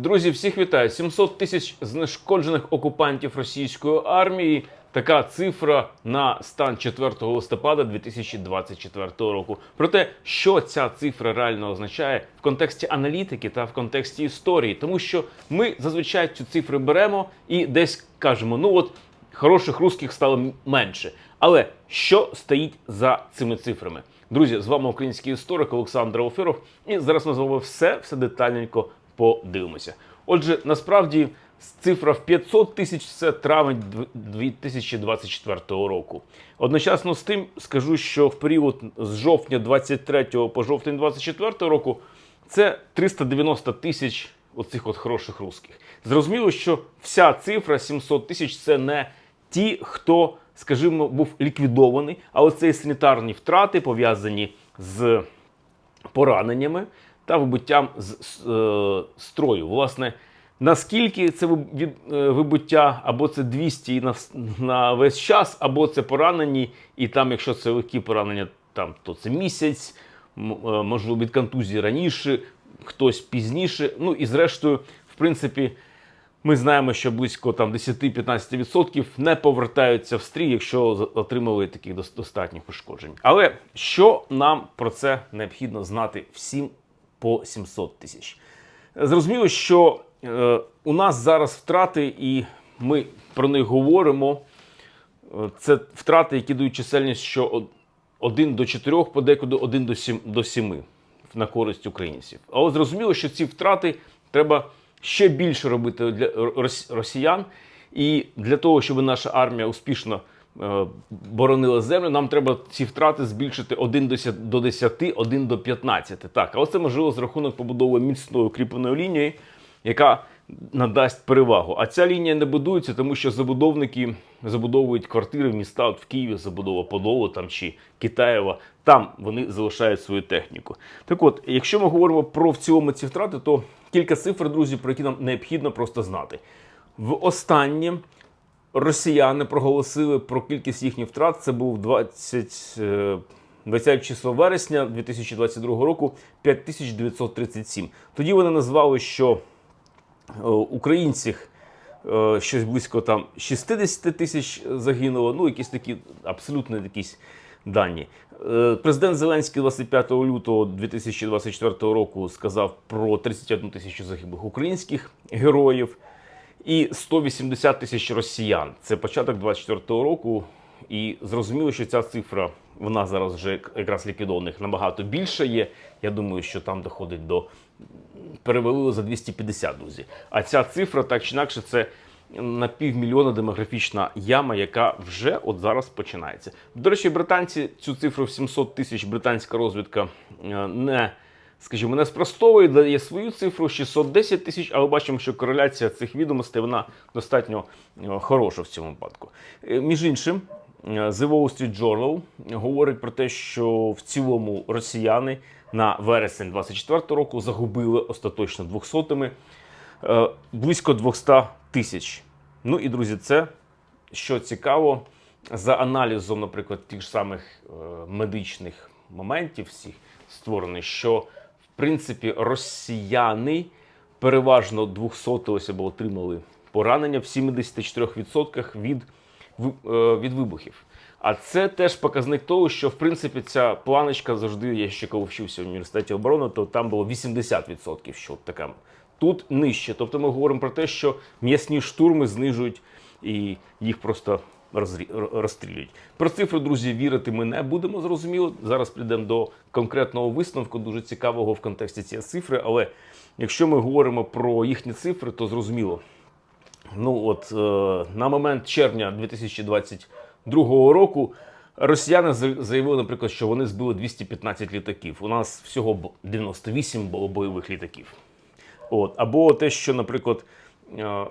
Друзі, всіх вітаю! 700 тисяч знешкоджених окупантів російської армії. Така цифра на стан 4 листопада 2024 року. Проте, що ця цифра реально означає в контексті аналітики та в контексті історії, тому що ми зазвичай цю цифру беремо і десь кажемо: ну от хороших русських стало менше. Але що стоїть за цими цифрами? Друзі, з вами український історик Олександр Офіров, і зараз ми з вами все, все детальненько подивимося. Отже, насправді цифра в 500 тисяч це травень 2024 року. Одночасно з тим скажу, що в період з жовтня 23 по жовтень 24 року це 390 тисяч оцих от хороших русських. Зрозуміло, що вся цифра 700 тисяч це не ті, хто, скажімо, був ліквідований, а оце санітарні втрати пов'язані з пораненнями та вибуттям з е, строю. Власне, наскільки це е, вибуття, або це 200 на, на весь час, або це поранені, і там, якщо це легкі поранення, там, то це місяць, е, можливо, від контузії раніше, хтось пізніше. Ну і зрештою, в принципі. Ми знаємо, що близько там 10-15% не повертаються в стрій, якщо отримали таких достатніх ушкоджень. Але що нам про це необхідно знати всім по 700 тисяч? Зрозуміло, що е, у нас зараз втрати, і ми про них говоримо. Е, Це втрати, які дають чисельність, що 1 до 4, подекуди 1 до 7, до 7 на користь українців. Але зрозуміло, що ці втрати треба ще більше робити для росіян. І для того, щоб наша армія успішно е, боронила землю, нам треба ці втрати збільшити 1 до до 10, 1 до 15. Так, але це можливо з рахунок побудови міцної укріпленої лінії, яка надасть перевагу. А ця лінія не будується, тому що забудовники забудовують квартири в міста от в Києві, забудова Подолу там чи Китаєва. Там вони залишають свою техніку. Так от, якщо ми говоримо про в цілому ці втрати, то кілька цифр, друзі, про які нам необхідно просто знати. В останнє росіяни проголосили про кількість їхніх втрат. Це був 20, е, 20 число вересня 2022 року 5937. Тоді вони назвали, що е, українців е, щось близько там 60 тисяч загинуло. Ну, якісь такі абсолютно якісь дані. Е, Президент Зеленський 25 лютого 2024 року сказав про 31 тисячу загиблих українських героїв і 180 тисяч росіян. Це початок 24 року. І зрозуміло, що ця цифра вона зараз вже якраз ліквідованих набагато більше є. Я думаю, що там доходить до перевели за 250, друзі. А ця цифра, так чи інакше, це на півмільйона демографічна яма, яка вже от зараз починається. До речі, британці цю цифру в 700 тисяч британська розвідка е, не. Скажімо, не спростовує, дає свою цифру 610 тисяч, але бачимо, що кореляція цих відомостей вона достатньо е, хороша в цьому випадку. Е, Між іншим, е, The Wall Street Journal говорить про те, що в цілому росіяни на вересень 24 року загубили остаточно 200-ми е, близько 200 тисяч. Ну і друзі, це що цікаво, за аналізом, наприклад, тих ж самих медичних моментів, всіх створених, що принципі росіяни переважно 200 ось або отримали поранення в 74% від, е, від вибухів. А це теж показник того, що в принципі ця планочка завжди, я ще коли вчився в університеті оборони, то там було 80%, що така. Тут нижче. Тобто ми говоримо про те, що м'ясні штурми знижують і їх просто розстрілюють. Про цифри, друзі, вірити ми не будемо зрозуміло. Зараз прийдемо до конкретного висновку, дуже цікавого в контексті цієї цифри. Але якщо ми говоримо про їхні цифри, то зрозуміло. Ну от е, на момент червня 2022 року росіяни заявили, наприклад, що вони збили 215 літаків. У нас всього 98 було бойових літаків. От. Або те, що, наприклад, е,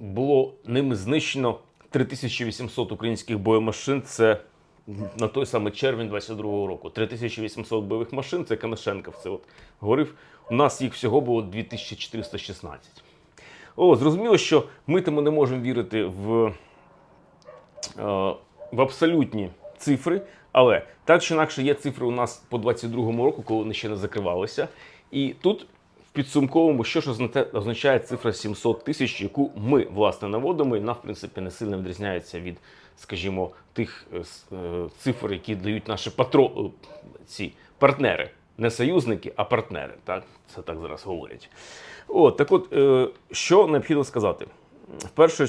було ними знищено 3800 українських боємашин. Це на той самий червень 22-го року. 3800 бойових машин, це Канашенков це от говорив. У нас їх всього було 2416. О, зрозуміло, що ми тому не можемо вірити в, е, в абсолютні цифри, але так чи інакше є цифри у нас по 22-му року, коли вони ще не закривалися. І тут, підсумковому, що ж означає цифра 700 тисяч, яку ми власне наводимо, і вона в принципі не сильно відрізняється від, скажімо, тих е, е, цифр, які дають наші патро... е, ці партнери. Не союзники, а партнери. Так? Це так зараз говорять. От, так от, що необхідно сказати? Вперше,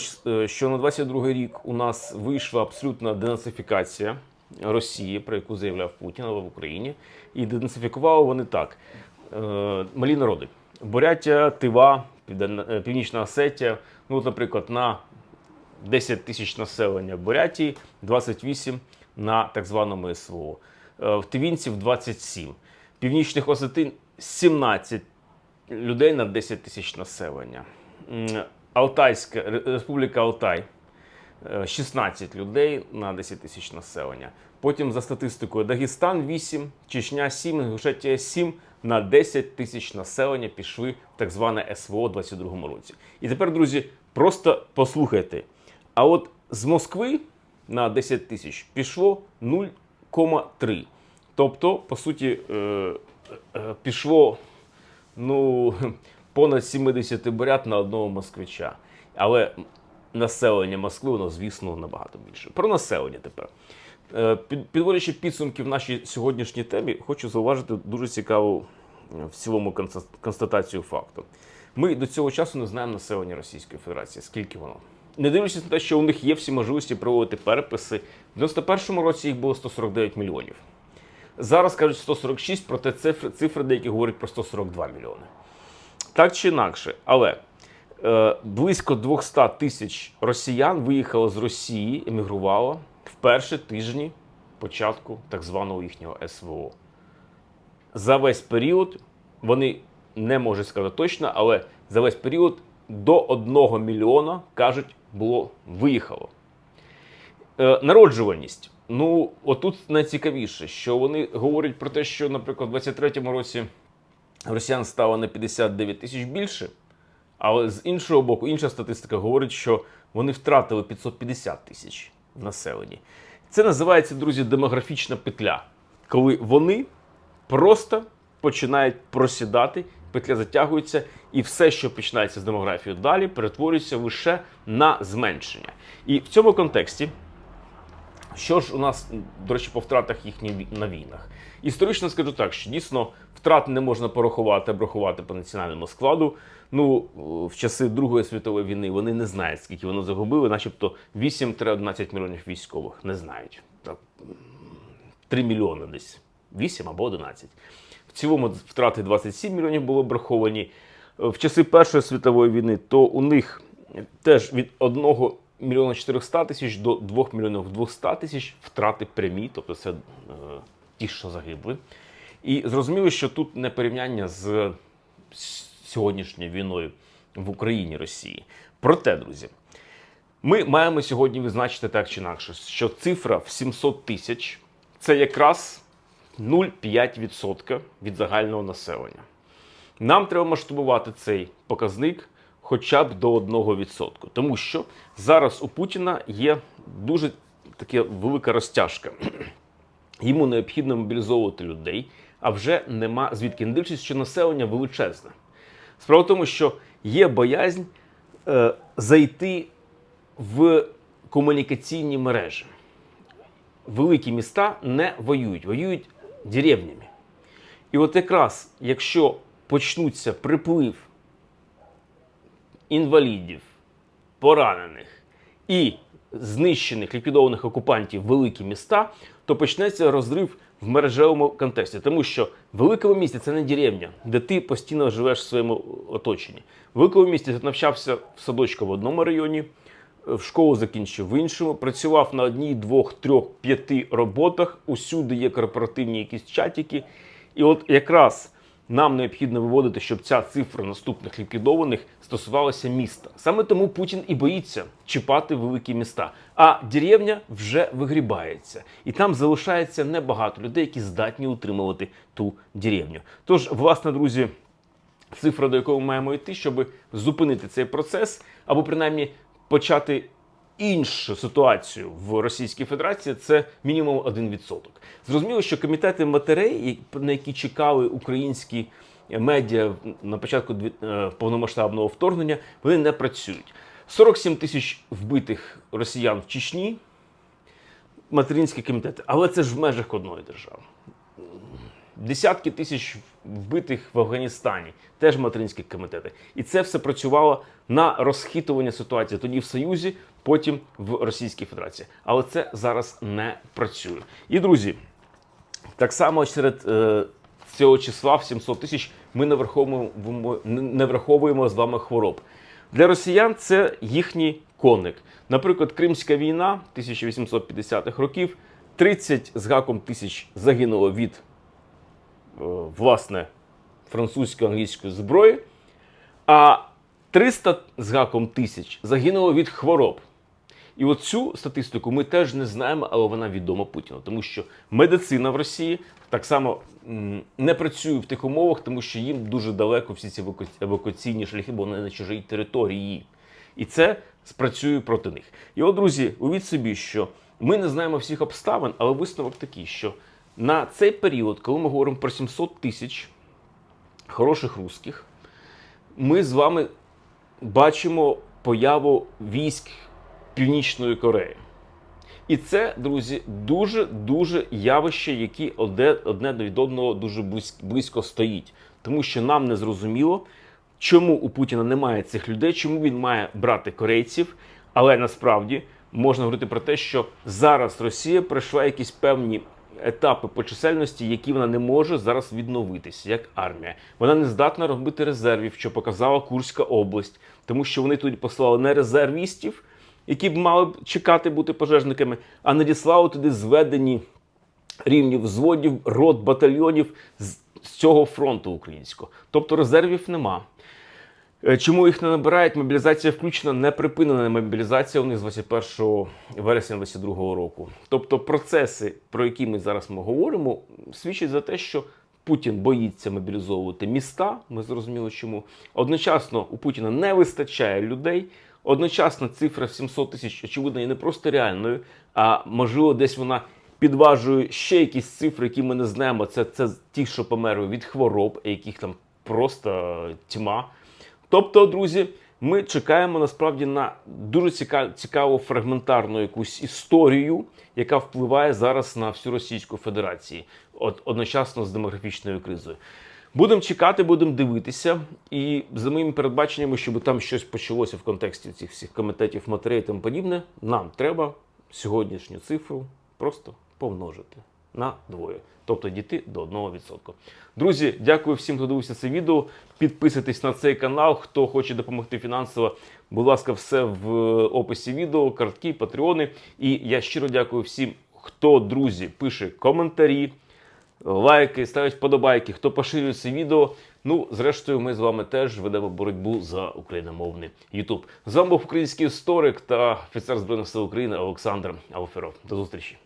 що на 22 рік у нас вийшла абсолютна денацифікація Росії, про яку заявляв Путін в Україні. І денацифікували вони так: малі народи. Бурятія, Тива, е, Північна Осетія. Ну, от, наприклад, на 10 тисяч населення Бурятії, 28 на так званому СВО. Е, В Тивінців 27. Північних Осетин 17 людей на 10 тисяч населення. Алтайська Республіка Алтай е, 16 людей на 10 тисяч населення. Потім за статистикою Дагестан 8, Чечня 7, Інгушетія 7 на 10 тисяч населення пішли в так зване СВО у 22 році. І тепер, друзі, просто послухайте. А от з Москви на 10 тисяч пішло 0,3. Тобто, по суті, е, е, пішло ну, понад 70 бурят на одного москвича. Але населення Москви, воно, звісно, набагато більше. Про населення тепер. Е, під- Підводячи підсумки в нашій сьогоднішній темі, хочу зауважити дуже цікаву е, в цілому констатацію факту. Ми до цього часу не знаємо населення Російської Федерації, скільки воно. Не дивлячись на те, що у них є всі можливості проводити переписи, в 91-му році їх було 149 мільйонів. Зараз кажуть 146, проте цифри, цифри деякі говорять про 142 мільйони. Так чи інакше, але е, близько 200 тисяч росіян виїхало з Росії, емігрувало перші тижні початку так званого їхнього СВО. За весь період вони не можуть сказати точно, але за весь період до 1 мільйона, кажуть, було виїхало. Е, народжуваність. Ну, отут найцікавіше, що вони говорять про те, що, наприклад, у 23-му році росіян стало на 59 тисяч більше, але з іншого боку, інша статистика говорить, що вони втратили 550 тисяч населенні. Це називається, друзі, демографічна петля, коли вони просто починають просідати, петля затягується, і все, що починається з демографією далі, перетворюється лише на зменшення. І в цьому контексті що ж у нас, до речі, по втратах їхніх на війнах? Історично скажу так, що дійсно втрат не можна порахувати, обрахувати по національному складу. Ну, в часи Другої світової війни вони не знають, скільки вони загубили, начебто 8-11 мільйонів військових. Не знають. Так, 3 мільйони десь. 8 або 11. В цілому втрати 27 мільйонів було обраховані. В часи Першої світової війни, то у них теж від 1 мільйона 400 тисяч до 2 мільйонів 200 тисяч втрати прямі, тобто це е, ті, що загибли. І зрозуміло, що тут не порівняння з сьогоднішньою війною в Україні Росії. Проте, друзі, ми маємо сьогодні відзначити так чи інакше, що цифра в 700 тисяч це якраз 0,5% від загального населення. Нам треба масштабувати цей показник хоча б до 1%. Тому що зараз у Путіна є дуже така велика розтяжка. Йому необхідно мобілізовувати людей, а вже нема звідки. Не дивлячись, що населення величезне. Справа в тому, що є боязнь е, зайти в комунікаційні мережі. Великі міста не воюють, воюють деревнями. І от якраз, якщо почнуться приплив інвалідів, поранених і знищених ліквідованих окупантів великі міста, то почнеться розрив в мережевому контексті. Тому що великому місті це не деревня, де ти постійно живеш в своєму оточенні. В великому місті ти навчався в садочку в одному районі, в школу закінчив в іншому, працював на одній, двох, трьох, п'яти роботах. Усюди є корпоративні якісь чатики. І от якраз нам необхідно виводити, щоб ця цифра наступних ліквідованих стосувалася міста. Саме тому Путін і боїться чіпати великі міста. А деревня вже вигрібається, і там залишається небагато людей, які здатні утримувати ту деревню. Тож, власне, друзі, цифра, до якої ми маємо йти, щоб зупинити цей процес, або принаймні почати іншу ситуацію в Російській Федерації, це мінімум 1%. Зрозуміло, що комітети матерей, на які чекали українські медіа на початку е, повномасштабного вторгнення, вони не працюють. 47 тисяч вбитих росіян в Чечні, материнські комітети, але це ж в межах одної держави. Десятки тисяч вбитих в Афганістані, теж материнські комітети. І це все працювало на розхитування ситуації тоді в Союзі, потім в Російській Федерації. Але це зараз не працює. І друзі, так само серед е, цього числа в 700 тисяч ми не враховуємо, не враховуємо з вами хвороб. Для росіян це їхній коник. Наприклад, Кримська війна 1850-х років, 30 з гаком тисяч загинуло від власне французької англійської зброї, а 300 з гаком тисяч загинуло від хвороб. І от цю статистику ми теж не знаємо, але вона відома Путіну, тому що медицина в Росії так само не працює в тих умовах, тому що їм дуже далеко всі ці евакуаційні шляхи, бо вони на чужій території. І це спрацює проти них. І от, друзі, уявіть собі, що ми не знаємо всіх обставин, але висновок такий, що на цей період, коли ми говоримо про 700 тисяч хороших русських, ми з вами бачимо появу військ Північної Кореї. І це, друзі, дуже дуже явище, які одне, від одного дуже близь- близько стоїть. Тому що нам не зрозуміло, чому у Путіна немає цих людей, чому він має брати корейців. Але насправді можна говорити про те, що зараз Росія пройшла якісь певні етапи по чисельності, які вона не може зараз відновитися як армія. Вона не здатна робити резервів, що показала Курська область, тому що вони туди послали не резервістів, які б мали б чекати бути пожежниками, а надіслали туди зведені рівні взводів, рот, батальйонів з, цього фронту українського. Тобто резервів нема. Е, Чому їх не набирають? Мобілізація включена, не припинена мобілізація у них з 21 вересня 2022 року. Тобто процеси, про які ми зараз ми говоримо, свідчать за те, що Путін боїться мобілізовувати міста. Ми зрозуміли, чому. Одночасно у Путіна не вистачає людей. Одночасно цифра в 700 тисяч, очевидно, є не просто реальною, а можливо, десь вона підважує ще якісь цифри, які ми не знаємо. Це, це ті, що померли від хвороб, яких там просто тьма. Тобто, друзі, ми чекаємо насправді на дуже цікаву фрагментарну якусь історію, яка впливає зараз на всю Російську Федерацію, от, одночасно з демографічною кризою. Будемо чекати, будемо дивитися. І за моїми передбаченнями, щоб там щось почалося в контексті цих всіх комітетів, матеріалів і тому подібне, нам треба сьогоднішню цифру просто помножити на двоє. Тобто дійти до 1%. Друзі, дякую всім, хто дивився це відео. Підписуйтесь на цей канал. Хто хоче допомогти фінансово, будь ласка, все в описі відео, картки, патреони. І я щиро дякую всім, хто, друзі, пише коментарі, лайки, ставить вподобайки, хто поширює це відео. Ну, зрештою, ми з вами теж ведемо боротьбу за україномовний YouTube. З вами був український історик та офіцер Збройних сил України Олександр Алферов. До зустрічі.